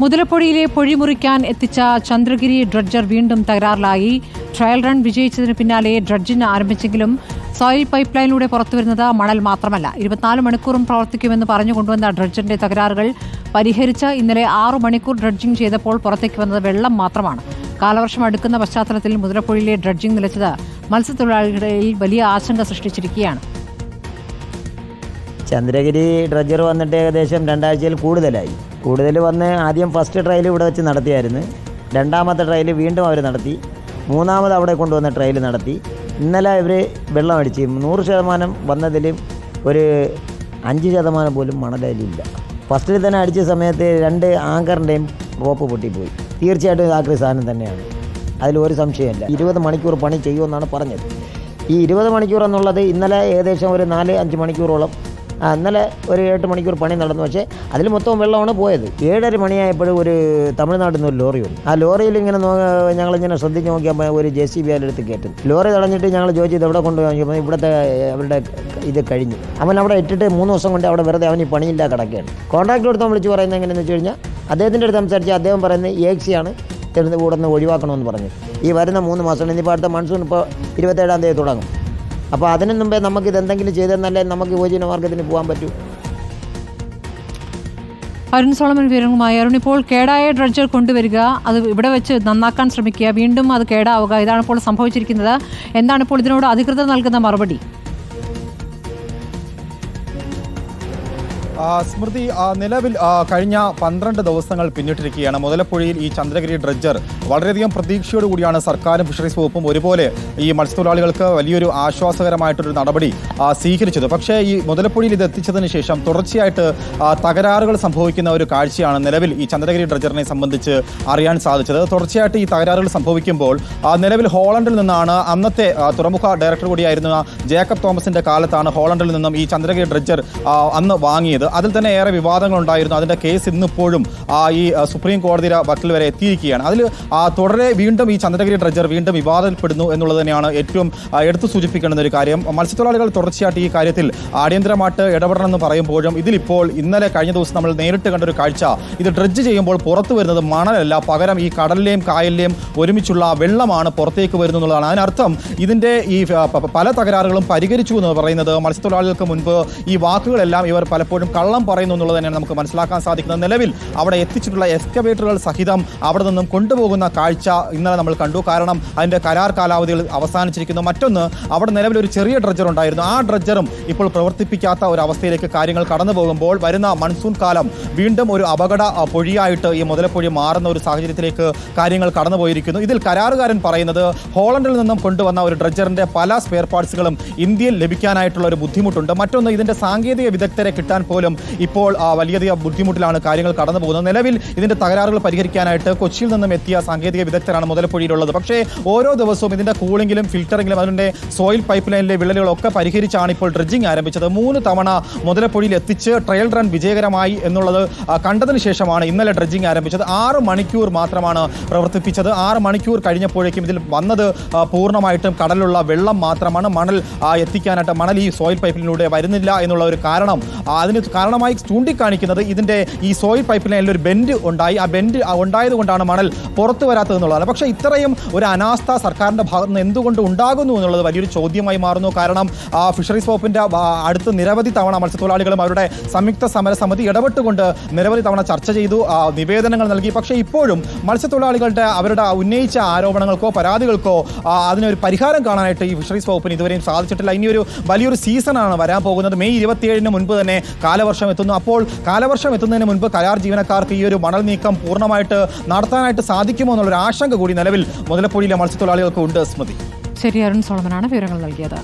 മുതലപ്പൊഴിയിലെ പൊഴി മുറിക്കാൻ എത്തിച്ച ചന്ദ്രഗിരി ഡ്രഡ്ജർ വീണ്ടും തകരാറിലായി. ട്രയൽ റൺ വിജയിച്ചതിന് പിന്നാലെ ഡ്രഡ്ജിന് ആരംഭിച്ചെങ്കിലും സോയിൽ പൈപ്പ് ലൈനിലൂടെ പുറത്തുവരുന്നത് മണൽ മാത്രമല്ല. ഇരുപത്തിനാല് മണിക്കൂറും പ്രവർത്തിക്കുമെന്ന് പറഞ്ഞു കൊണ്ടുവന്ന ഡ്രഡ്ജറിന്റെ തകരാറുകൾ പരിഹരിച്ച് ഇന്നലെ ആറു മണിക്കൂർ ഡ്രഡ്ജിംഗ് ചെയ്തപ്പോൾ പുറത്തേക്ക് വന്നത് വെള്ളം മാത്രമാണ്. കാലവർഷം അടുക്കുന്ന പശ്ചാത്തലത്തിൽ മുതലപ്പൊഴിയിലെ ഡ്രഡ്ജിംഗ് നിലച്ചത് മത്സ്യത്തൊഴിലാളികളിൽ വലിയ ആശങ്ക സൃഷ്ടിച്ചിരിക്കുകയാണ്. ചന്ദ്രഗിരി ഡ്രജർ വന്നിട്ട് ഏകദേശം രണ്ടാഴ്ചയിൽ കൂടുതലായി. കൂടുതൽ വന്ന് ആദ്യം ഫസ്റ്റ് ട്രയൽ ഇവിടെ വെച്ച് നടത്തിയായിരുന്നു. രണ്ടാമത്തെ ട്രയൽ വീണ്ടും അവർ നടത്തി. മൂന്നാമത് അവിടെ കൊണ്ടുവന്ന ട്രയൽ നടത്തി. ഇന്നലെ ഇവർ വെള്ളം അടിച്ച് നൂറ് ശതമാനം വന്നതിലും ഒരു അഞ്ച് ശതമാനം പോലും മണലയിലില്ല ഫസ്റ്റിൽ തന്നെ അടിച്ച സമയത്ത് രണ്ട് ആങ്കറിന്റെയും റോപ്പ് പൊട്ടിപ്പോയി. തീർച്ചയായിട്ടും ആക്രി സാധനം തന്നെയാണ്. അതിലൊരു സംശയമില്ല ഇരുപത് മണിക്കൂർ പണി ചെയ്യുമെന്നാണ് പറഞ്ഞത്. ഈ ഇരുപത് മണിക്കൂർ എന്നുള്ളത് ഇന്നലെ ഏകദേശം ഒരു നാല് അഞ്ച് മണിക്കൂറോളം ഇന്നലെ ഒരു എട്ട് മണിക്കൂർ പണി നടന്നു. പക്ഷേ അതിൽ മൊത്തം വെള്ളമാണ് പോയത്. ഏഴര മണിയായപ്പോഴും ഒരു തമിഴ്നാട്ടിൽ നിന്ന് ഒരു ലോറി വന്നു. ആ ലോറിയിൽ ഇങ്ങനെ ഞങ്ങളിങ്ങനെ ശ്രദ്ധിച്ച് നോക്കിയപ്പോൾ ഒരു ജെ സി ബി അതിലെടുത്ത് കയറ്റും ലോറി തടഞ്ഞിട്ട് ഞങ്ങൾ ജോലി ഇത് എവിടെ കൊണ്ടുപോയി? ഇവിടുത്തെ അവരുടെ ഇത് കഴിഞ്ഞു. അവൻ അവിടെ ഇട്ടിട്ട് മൂന്ന് ദിവസം കൊണ്ട് അവിടെ വെറുതെ അവന് പണിയില്ല കിടക്കുകയാണ്. കോൺട്രാക്ട് എടുത്ത് വിളിച്ച് പറയുന്നത് എങ്ങനെയെന്ന് വെച്ച് കഴിഞ്ഞാൽ അദ്ദേഹത്തിന്റെ അടുത്ത് സംസാരിച്ച് അദ്ദേഹം പറയുന്നത് എ എക്സി ആണ് തിരുന്ന് കൂടെ നിന്ന് ഒഴിവാക്കണമെന്ന് പറഞ്ഞു. ഈ വരുന്ന മൂന്ന് മാസം ഇനിയിപ്പോൾ അടുത്ത മൺസൂൺ ഇപ്പോൾ ഇരുപത്തേഴാം തീയതി തുടങ്ങും. അപ്പോൾ അതിനു മുമ്പേ നമുക്ക് ഇതെന്തെങ്കിലും ചെയ്തെന്നല്ലേ നമുക്ക് യുവജന മാർഗത്തിന് പോകാൻ പറ്റൂ. അരുൺ സോളമൻ വിവരങ്ങളുമായി. അരുൺ ഇപ്പോൾ കേടായ ഡ്രഡ്ജർ കൊണ്ടുവരിക അത് ഇവിടെ വെച്ച് നന്നാക്കാൻ ശ്രമിക്കുക വീണ്ടും അത് കേടാവുക ഇതാണ് ഇപ്പോൾ സംഭവിച്ചിരിക്കുന്നത്. എന്താണ് ഇപ്പോൾ ഇതിനോട് അധികൃതർ നൽകുന്ന മറുപടി? സ്മൃതി നിലവിൽ കഴിഞ്ഞ പന്ത്രണ്ട് ദിവസങ്ങൾ പിന്നിട്ടിരിക്കുകയാണ്. മുതലപ്പുഴയിൽ ഈ ചന്ദ്രഗിരി ഡ്രഡ്ജർ വളരെയധികം പ്രതീക്ഷയോടുകൂടിയാണ് സർക്കാരും ഫിഷറീസ് വകുപ്പും ഒരുപോലെ ഈ മത്സ്യത്തൊഴിലാളികൾക്ക് വലിയൊരു ആശ്വാസകരമായിട്ടൊരു നടപടി സ്വീകരിച്ചത്. പക്ഷേ ഈ മുതലപ്പുഴയിൽ ഇത് എത്തിച്ചതിന് ശേഷം തുടർച്ചയായിട്ട് തകരാറുകൾ സംഭവിക്കുന്ന ഒരു കാഴ്ചയാണ് നിലവിൽ ഈ ചന്ദ്രഗിരി ഡ്രഡ്ജറിനെ സംബന്ധിച്ച് അറിയാൻ സാധിച്ചത്. തുടർച്ചയായിട്ട് ഈ തകരാറുകൾ സംഭവിക്കുമ്പോൾ നിലവിൽ ഹോളണ്ടിൽ നിന്നാണ് അന്നത്തെ തുറമുഖ ഡയറക്ടർ കൂടിയായിരുന്ന ജേക്കബ് തോമസിന്റെ കാലത്താണ് ഹോളണ്ടിൽ നിന്നും ഈ ചന്ദ്രഗിരി ഡ്രഡ്ജർ അന്ന് വാങ്ങിയത്. അതിൽ തന്നെ ഏറെ വിവാദങ്ങൾ ഉണ്ടായിരുന്നു. അതിന്റെ കേസ് ഇന്നിപ്പോഴും ഈ സുപ്രീം കോടതിയുടെ വക്കിൽ വരെ എത്തിയിരിക്കുകയാണ്. അതിൽ തുടരെ വീണ്ടും ഈ ചന്ദ്രഗിരി ഡ്രജർ വീണ്ടും വിവാദത്തിൽപ്പെടുന്നു എന്നുള്ളത് തന്നെയാണ് ഏറ്റവും എടുത്തു സൂചിപ്പിക്കേണ്ടുന്ന ഒരു കാര്യം. മത്സ്യത്തൊഴിലാളികൾ തുടർച്ചയായിട്ട് ഈ കാര്യത്തിൽ അടിയന്തരമായിട്ട് ഇടപെടണമെന്ന് പറയുമ്പോഴും ഇതിലിപ്പോൾ ഇന്നലെ കഴിഞ്ഞ ദിവസം നമ്മൾ നേരിട്ട് കണ്ട ഒരു കാഴ്ച. ഇത് ഡ്രഡ്ജ് ചെയ്യുമ്പോൾ പുറത്തു വരുന്നത് മണലല്ല പകരം ഈ കടലിലെയും കായലിലെയും ഒരുമിച്ചുള്ള വെള്ളമാണ് പുറത്തേക്ക് വരുന്നത് എന്നുള്ളതാണ്. അതിനർത്ഥം ഇതിന്റെ ഈ പല തകരാറുകളും പരിഹരിച്ചു എന്ന് പറയുന്നത് മത്സ്യത്തൊഴിലാളികൾക്ക് മുൻപ് ഈ വാക്കുകളെല്ലാം ഇവർ പലപ്പോഴും കള്ളം പറയുന്നു എന്നുള്ളത് തന്നെയാണ് നമുക്ക് മനസ്സിലാക്കാൻ സാധിക്കുന്നത്. നിലവിൽ അവിടെ എത്തിച്ചിട്ടുള്ള എക്സ്കവേറ്ററുകൾ സഹിതം അവിടെ നിന്നും കൊണ്ടുപോകുന്ന കാഴ്ച ഇന്നലെ നമ്മൾ കണ്ടു. കാരണം അതിന്റെ കരാർ കാലാവധികൾ അവസാനിച്ചിരിക്കുന്നു. മറ്റൊന്ന് അവിടെ നിലവിൽ ഒരു ചെറിയ ഡ്രജർ ഉണ്ടായിരുന്നു. ആ ഡ്രജറും ഇപ്പോൾ പ്രവർത്തിപ്പിക്കാത്ത ഒരു അവസ്ഥയിലേക്ക് കാര്യങ്ങൾ കടന്നു പോകുമ്പോൾ വരുന്ന മൺസൂൺ കാലം വീണ്ടും ഒരു അപകട പൊഴിയായിട്ട് ഈ മുതലപ്പൊഴി മാറുന്ന ഒരു സാഹചര്യത്തിലേക്ക് കാര്യങ്ങൾ കടന്നുപോയിരിക്കുന്നു ഇതിൽ കരാറുകാരൻ പറയുന്നത് ഹോളണ്ടിൽ നിന്നും കൊണ്ടുവന്ന ഒരു ഡ്രഡ്ജറിന്റെ പല സ്പെയർ പാർട്സുകളും ഇന്ത്യയിൽ ലഭിക്കാനായിട്ടുള്ള ഒരു ബുദ്ധിമുട്ടുണ്ട്. മറ്റൊന്ന് ഇതിന്റെ സാങ്കേതിക വിദഗ്ധരെ കിട്ടാൻ പോലും ഇപ്പോൾ ആ, വലിയധികം ബുദ്ധിമുട്ടിലാണ് കാര്യങ്ങൾ കടന്നു പോകുന്നത് നിലവിൽ ഇതിന്റെ തകരാറുകൾ പരിഹരിക്കാനായിട്ട് കൊച്ചിയിൽ നിന്നും എത്തിയ സാങ്കേതിക വിദഗ്ധരാണ് മുതലപ്പുഴയിലുള്ളത്. പക്ഷേ ഓരോ ദിവസവും ഇതിന്റെ കൂളിംഗിലും ഫിൽറ്ററിംഗിലും അതിന്റെ സോയിൽ പൈപ്പ് ലൈനിലെ വിള്ളലുകളൊക്കെ പരിഹരിച്ചാണ് ഇപ്പോൾ ഡ്രഡ്ജിംഗ് ആരംഭിച്ചത്. മൂന്ന് തവണ മുതലപ്പൊഴിയിൽ എത്തിച്ച് ട്രയൽ റൺ വിജയകരമായി എന്നുള്ളത് കണ്ടതിന് ശേഷമാണ് ഇന്നലെ ഡ്രഡ്ജിംഗ് ആരംഭിച്ചത്. ആറ് മണിക്കൂർ മാത്രമാണ് പ്രവർത്തിപ്പിച്ചത്. ആറ് മണിക്കൂർ കഴിഞ്ഞപ്പോഴേക്കും ഇതിൽ വന്നത് പൂർണമായിട്ടും കടലിലുള്ള വെള്ളം മാത്രമാണ് മണൽ എത്തിക്കാനായിട്ട് മണൽ ഈ സോയിൽ പൈപ്പിലൂടെ വരുന്നില്ല എന്നുള്ള ഒരു കാരണം അതിന് കാരണമായി ചൂണ്ടിക്കാണിക്കുന്നത് ഇതിന്റെ ഈ സോയിൽ പൈപ്പ് ലൈനിൽ ഒരു ബെൻഡ് ഉണ്ടായി. ആ ബെൻഡ് ഉണ്ടായത് കൊണ്ടാണ് മണൽ പുറത്തു വരാത്തതെന്നുള്ളതാണ് പക്ഷേ ഇത്രയും ഒരു അനാസ്ഥ സർക്കാരിന്റെ ഭാഗത്ത് നിന്ന് എന്തുകൊണ്ട് ഉണ്ടാകുന്നു എന്നുള്ളത് വലിയൊരു ചോദ്യമായി മാറുന്നു. കാരണം ഫിഷറീസ് വകുപ്പിന്റെ ആ, അടുത്ത് നിരവധി തവണ മത്സ്യത്തൊഴിലാളികളും അവരുടെ സംയുക്ത സമരസമിതി ഇടപെട്ടുകൊണ്ട് നിരവധി തവണ ചർച്ച ചെയ്തു നിവേദനങ്ങൾ നൽകി. പക്ഷേ ഇപ്പോഴും മത്സ്യത്തൊഴിലാളികളുടെ അവരുടെ ഉന്നയിച്ച ആരോപണങ്ങൾക്കോ പരാതികൾക്കോ അതിനൊരു പരിഹാരം കാണാനായിട്ട് ഈ ഫിഷറീസ് വകുപ്പിന് ഇതുവരെയും സാധിച്ചിട്ടില്ല. ഇനിയൊരു വലിയൊരു സീസണാണ് വരാൻ പോകുന്നത്. മെയ് ഇരുപത്തിയേഴിന് മുൻപ് തന്നെ കാലവർഷം എത്തുന്നു. അപ്പോൾ കാലവർഷം എത്തുന്നതിന് മുൻപ് കരാർ ജീവനക്കാർക്ക് ഈ ഒരു മണൽ നീക്കം പൂർണമായിട്ട് നടത്താനായിട്ട് സാധിക്കുമോ എന്നുള്ളൊരു ആശങ്ക കൂടി നിലവിൽ മുതലപ്പൊഴിയിലെ മത്സ്യത്തൊഴിലാളികൾക്ക് ഉണ്ട് സ്മൃതി. ശരി അരുൺ സോളമനാണ് വിവരങ്ങൾ നൽകിയത്.